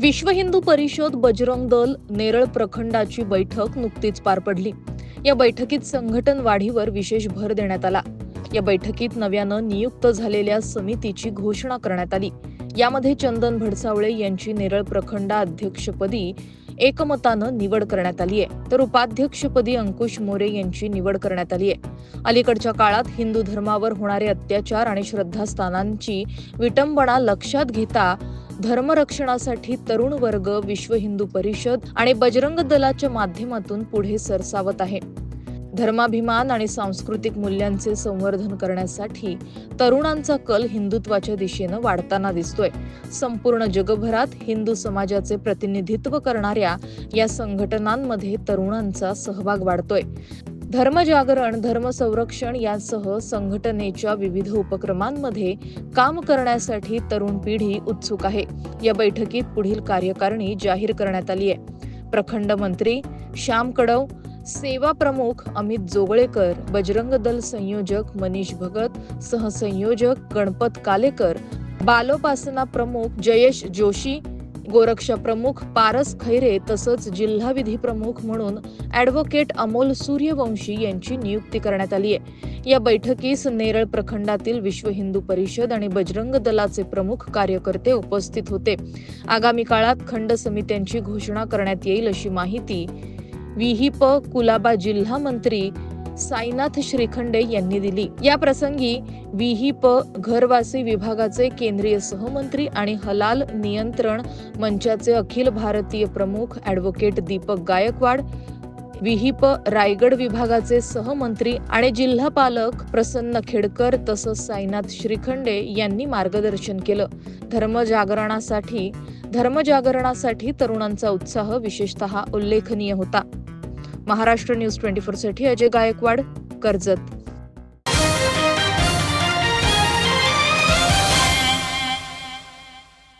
विश्व हिंदू परिषद बजरंग दल नेरळ प्रखंडाची बैठक नुकतीच पार पडली. या बैठकीत संघटन वाढीवर विशेष भर देण्यात आला. या बैठकीत नव्यानं नियुक्त झालेल्या समितीची घोषणा करण्यात आली. यामध्ये चंदन भडसावळे यांची नेरळ प्रखंड अध्यक्षपदी एकमतानं निवड करण्यात आली आहे तर उपाध्यक्षपदी अंकुश मोरे यांची निवड करण्यात आली आहे अलीकडच्या काळात हिंदू धर्मावर होणारे अत्याचार आणि श्रद्धास्थानांची विटंबना लक्षात घेता धर्मरक्षणासाठी तरुण वर्ग विश्व हिंदू परिषद आणि बजरंग दलाच्या माध्यमातून पुढे सरसावत आहे. धर्माभिमान आणि सांस्कृतिक मूल्यांचे संवर्धन करण्यासाठी तरुणांचा कल हिंदुत्वाच्या दिशेनं वाढताना दिसतोय. संपूर्ण जगभरात हिंदू समाजाचे प्रतिनिधित्व करणाऱ्या या संघटनांमध्ये तरुणांचा सहभाग वाढतोय. धर्मजागरण धर्मसंरक्षण यासह संघटनेच्या विविध उपक्रमांमध्ये काम करण्यासाठी तरुण पिढी उत्सुक आहे. या बैठकीत पुढील कार्यकारिणी जाहीर करण्यात आली आहे. प्रखंड मंत्री श्याम कडव सेवा प्रमुख अमित जोगळेकर बजरंग दल संयोजक मनीष भगत सहसंयोजक गणपत कालेकर बालोपासना प्रमुख जयेश जोशी गोरक्षा प्रमुख पारस खैरे तसंच जिल्हा विधी प्रमुख म्हणून ॲडव्होकेट अमोल सूर्यवंशी यांची नियुक्ती करण्यात आली आहे. या बैठकीस नेरळ प्रखंडातील विश्व हिंदू परिषद आणि बजरंग दलाचे प्रमुख कार्यकर्ते उपस्थित होते. आगामी काळात खंड समित्यांची घोषणा करण्यात येईल अशी माहिती विहिप कुलाबा जिल्हा मंत्री साईनाथ श्रीखंडे यांनी दिली. या प्रसंगी विहिप घरवासी विभागाचे केंद्रीय सहमंत्री आणि हलाल नियंत्रण मंचाचे अखिल भारतीय प्रमुख ॲडव्होकेट दीपक गायकवाड विहिप रायगड विभागाचे सहमंत्री आणि जिल्हा पालक प्रसन्न खेडकर तसंच साईनाथ श्रीखंडे यांनी मार्गदर्शन केलं. धर्मजागरणासाठी धर्मजागरणासाठी तरुणांचा उत्साह विशेषतः उल्लेखनीय होता. महाराष्ट्र न्यूज ट्वेंटी साठी अजय गायकवाड कर्जत.